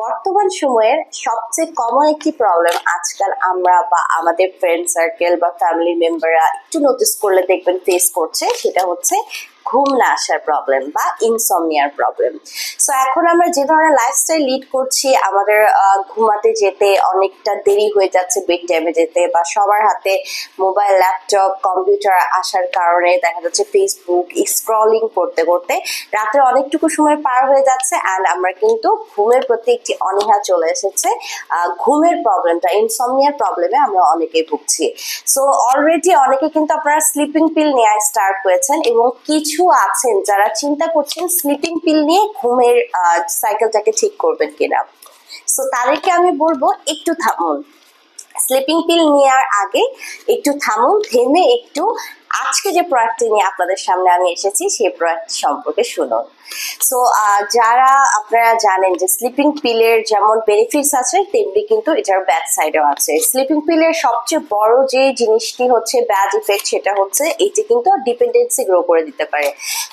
বর্তমান সময়ের সবচেয়ে কমন একটি প্রবলেম আজকাল আমরা বা আমাদের ফ্রেন্ড সার্কেল বা ফ্যামিলি মেম্বাররা একটু নোটিস করলে দেখবেন ফেস করছে, সেটা হচ্ছে ঘুম না আসার প্রবলেম বা ইনসমনিয়ার প্রবলেম সো এখন আমরা যে ধরনের লাইফস্টাইল লিড করছি, আমাদের ঘুমাতে যেতে অনেকটা দেরি হয়ে যাচ্ছে বেড টাইমে যেতে বা সবার হাতে মোবাইল ল্যাপটপ কম্পিউটার আসার কারণে দেখা যাচ্ছে ফেসবুক স্ক্রলিং করতে করতে রাতে অনেকটুকু সময় পার হয়ে যাচ্ছে অ্যান্ড আমরা কিন্তু ঘুমের প্রতি একটি অনীহা চলে এসেছে। ঘুমের প্রবলেমটা ইনসমনিয়ার প্রবলেমে আমরা অনেকেই ভুগছি। সো অলরেডি অনেকে কিন্তু আপনারা স্লিপিং পিল নেওয়া স্টার্ট করেছেন এবং কিছু আছেন, যারা চিন্তা করছেন স্লিপিং পিল নিয়ে ঘুমের সাইকেলটাকে ঠিক করবেন কিনা। সো তাদেরকে আমি বলব একটু থামুন। স্লিপিং পিল নেওয়ার আগে একটু থামুন, থেমে একটু আজকে যে প্রোডাক্টটি নিয়ে আপনাদের সামনে আমি এসেছি সেই প্রোডাক্ট সম্পর্কে শুনুন। সো যারা আপনারা জানেন যে স্লিপিং পিলের যেমন বেনিফিটস আছে, তেমনি কিন্তু এটার ব্যাড সাইডও আছে। স্লিপিং পিলের সবচেয়ে বড় যে জিনিসটি হচ্ছে ব্যাড ইফেক্ট সেটা হচ্ছে এটি কিন্তু ডিপেন্ডেন্সি গ্রো করে দিতে পারে।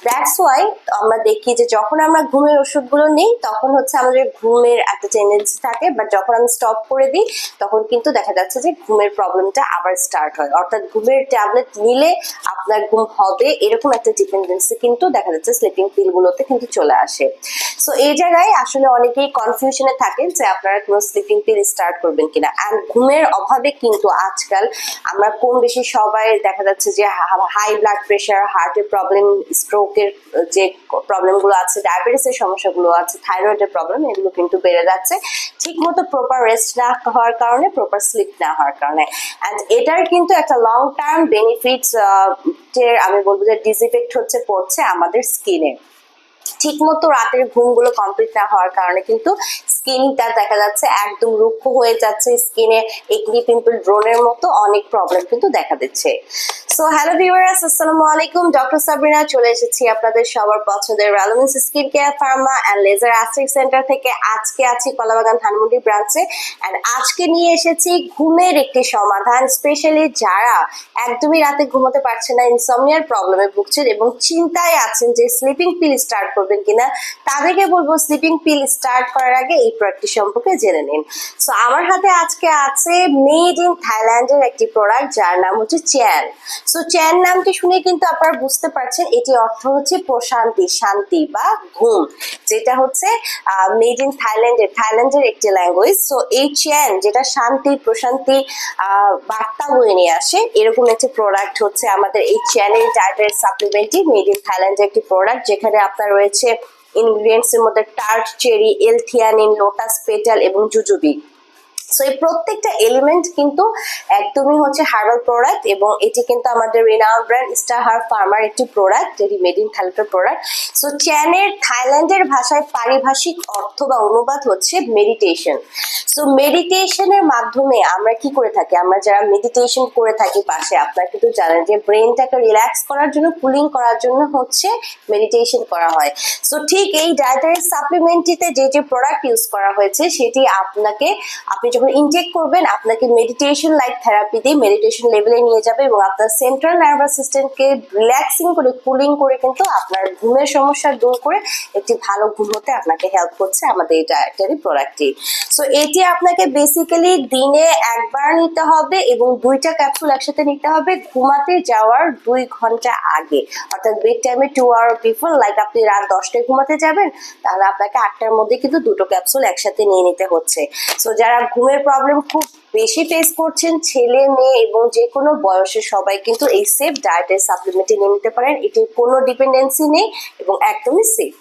দ্যাটস ওয়াই আমরা দেখি যে যখন আমরা ঘুমের ওষুধগুলো নিই, তখন হচ্ছে আমাদের ঘুমের একটা টেন্ডেন্সি থাকে বাট যখন আমি স্টপ করে দিই, তখন কিন্তু দেখা যাচ্ছে যে ঘুমের প্রবলেমটা আবার স্টার্ট হয়। অর্থাৎ ঘুমের ট্যাবলেট নিলে আপনার ঘুম হবে এরকম একটা ডিপেন্ডেন্সি কিন্তু দেখা যাচ্ছে স্লিপিং পিলগুলোতে কিন্তু চলে আসে। সো এই জায়গায় আসলে অনেকেই কনফিউশনে থাকেন যে আপনারা কোনো স্লিপিং পিল স্টার্ট করবেন কিনা। অ্যান্ড ঘুমের অভাবে কিন্তু আজকাল আমরা কম বেশি সবাই দেখা যাচ্ছে যে হাই ব্লাড প্রেশার হার্টের প্রবলেম স্ট্রোকের যে প্রবলেমগুলো আছে ডায়াবেটিসের সমস্যাগুলো আছে থাইরয়েডের প্রবলেম এগুলো কিন্তু বেড়ে যাচ্ছে। ঠিক মতো প্রপার রেস্ট না হওয়ার কারণে প্রপার স্লিপ না হওয়ার কারণে। অ্যান্ড এটার কিন্তু একটা লং টার্ম বেনিফিটস আমি বলব যে ডিসইফেক্ট হচ্ছে, পড়ছে আমাদের স্কিনে ঠিকমতো রাতের ঘুমগুলো কমপ্লিট না হওয়ার কারণে কিন্তু স্কিনটা দেখা যাচ্ছে একদম রুক্ষ হয়ে যাচ্ছে। স্কিনে একনি পিম্পল ড্রোনের মতো অনেক প্রবলেম কিন্তু দেখা দিচ্ছে। সো হ্যালো ভিউয়ার্স আসসালামু আলাইকুম ডক্টর সাবরিনা চলে এসেছি আপনাদের সবার পছন্দের রেলোমেন্স skin care pharma and laser aesthetic centre থেকে। আজকে আছি কলাবাগান ধানমন্ডি ব্রাঞ্চে। অ্যান্ড আজকে নিয়ে এসেছি ঘুমের একটি সমাধান স্পেশালি যারা একদমই রাতে ঘুমোতে পারছে না ইনসমনিয়ার প্রবলেমে ভুগছেন এবং চিন্তায় আছেন যে স্লিপিং পিল স্টার্ট করবেন কিনা, তাদেরকে বলব স্লিপিং পিল স্টার্ট করার আগে এই প্রোডাক্টটি সম্পর্কে জেনে নিন। সো আমার হাতে আজকে আছে মেড ইন থাইল্যান্ডের একটি প্রোডাক্ট যার নাম হচ্ছে চ্যান সো চ্যান নামটি শুনে কিন্তু আপনারা বুঝতে পারছেন, এটি অর্থ হচ্ছে প্রশান্তি, শান্তি বা ঘুম, যেটা হচ্ছে মেড ইন থাইল্যান্ডের থাইল্যান্ডের একটি ল্যাঙ্গুয়েজ সো এই চ্যান যেটা শান্তি, প্রশান্তি বার্তা বয়ে নিয়ে আসে, এরকম একটি প্রোডাক্ট হচ্ছে আমাদের এই চ্যানেল ডায়েটের সাপ্লিমেন্টটি মেড ইন থাইল্যান্ডের একটি প্রোডাক্ট যেখানে আপনার রয়েছে ইনগ্রিডিয়েন্টস এর মধ্যে tart cherry L theanine lotus petal এবং জুজুবি সো এই প্রত্যেকটা এলিমেন্ট কিন্তু একদমই হচ্ছে হার্বাল প্রোডাক্ট এবং এটি কিন্তু আমাদের রিনাউন্ড ব্র্যান্ড স্টার হার ফার্মার একটি প্রোডাক্ট যেটি মেড ইন থাইল্যান্ডের প্রোডাক্ট সো চ্যানের থাইল্যান্ডের ভাষায় পারিভাষিক অর্থ বা অনুবাদ হচ্ছে মেডিটেশন সো মেডিটেশনের মাধ্যমে আমরা কি করে থাকি? আমরা যারা মেডিটেশন করে থাকি পাশে, আপনারা কিন্তু জানেন যে ব্রেনটাকে রিল্যাক্স করার জন্য কুলিং করার জন্য হচ্ছে মেডিটেশন করা হয়। সো ঠিক এই ডায়েটারি সাপ্লিমেন্টটিতে যে যে প্রোডাক্ট ইউজ করা হয়েছে, সেটি আপনাকে, আপনি যখন ইনটেক করবেন, আপনাকে মেডিটেশন লাইক থেরাপি দিয়ে মেডিটেশন লেভেলে নিয়ে যাবে এবং আপনার সেন্ট্রাল নার্ভাস সিস্টেমকে রিল্যাক্সিং করে কুলিং করে কিন্তু আপনার ঘুমের সমস্যা দূর করে একটি ভালো ঘুম হতে আপনাকে হেল্প করছে আমাদের এই ডায়েটারি প্রোডাক্টটি সো এটি আপনাকে বেসিক্যালি দিনে একবার নিতে হবে এবং দুইটা ক্যাপসুল একসাথে নিতে হবে ঘুমাতে যাওয়ার দুই ঘণ্টা আগে। অর্থাৎ বেড টাইমে টু আওয়ার বিফোর লাইক আপনি রাত দশটায় ঘুমাতে যাবেন, তাহলে আপনাকে আটটার মধ্যে কিন্তু দুটো ক্যাপসুল একসাথে নিয়ে নিতে হচ্ছে। সো যারা ঘুমের প্রবলেম খুব বেশি ফেস করছেন ছেলে, মেয়ে এবং যে কোনো বয়সের সবাই কিন্তু এই সেফ ডায়েটের সাপ্লিমেন্টে নিয়ে নিতে পারেন। এটির কোনো ডিপেন্ডেন্সি নেই এবং একদমই সেফ